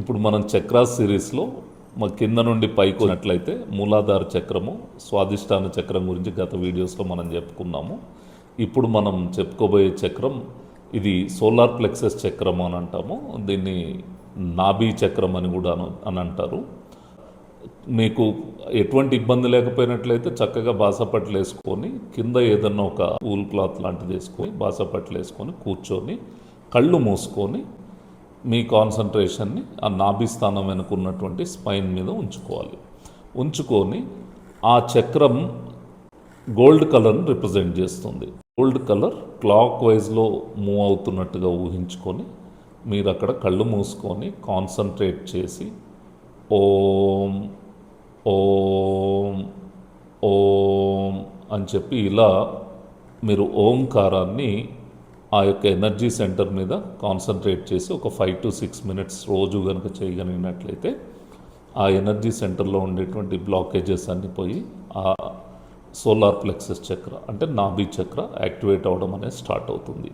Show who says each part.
Speaker 1: ఇప్పుడు మనం చక్రాస్ సిరీస్లో మా కింద నుండి పైకి వచ్చినట్లయితే మూలాధార చక్రము స్వాదిష్టాన చక్రం గురించి గత వీడియోస్లో మనం చెప్పుకున్నాము. ఇప్పుడు మనం చెప్పుకోబోయే చక్రం ఇది సోలార్ ప్లెక్సెస్ చక్రం అని అంటాము. దీన్ని నాభి చక్రం అని కూడా అని అంటారు. మీకు ఎటువంటి ఇబ్బంది లేకపోయినట్లయితే చక్కగా బాసపట్లు వేసుకొని కింద ఏదన్నా ఒక ఊల్ క్లాత్ లాంటిది వేసుకొని బాసపట్లు వేసుకొని కూర్చొని కళ్ళు మూసుకొని మీ కాన్సన్ట్రేషన్ని ఆ నాభి స్థానం వెనుక ఉన్నటువంటి స్పైన్ మీద ఉంచుకోవాలి. ఉంచుకొని ఆ చక్రం గోల్డ్ కలర్ని రిప్రజెంట్ చేస్తుంది. గోల్డ్ కలర్ క్లాక్ వైజ్లో మూవ్ అవుతున్నట్టుగా ఊహించుకొని మీరు అక్కడ కళ్ళు మూసుకొని కాన్సన్ట్రేట్ చేసి ఓం ఓం ఓం అని చెప్పి ఇలా మీరు ఓంకారాన్ని ఆ యొక్క ఎనర్జీ సెంటర్ మీద కాన్సన్ట్రేట్ చేసి ఒక ఫైవ్ టు సిక్స్ మినిట్స్ రోజు కనుక చేయగలిగినట్లయితే ఆ ఎనర్జీ సెంటర్లో ఉండేటువంటి బ్లాకేజెస్ అన్నీ పోయి ఆ సోలార్ ప్లెక్సెస్ చక్ర అంటే నాభి చక్ర యాక్టివేట్ అవ్వడం అనేది స్టార్ట్ అవుతుంది.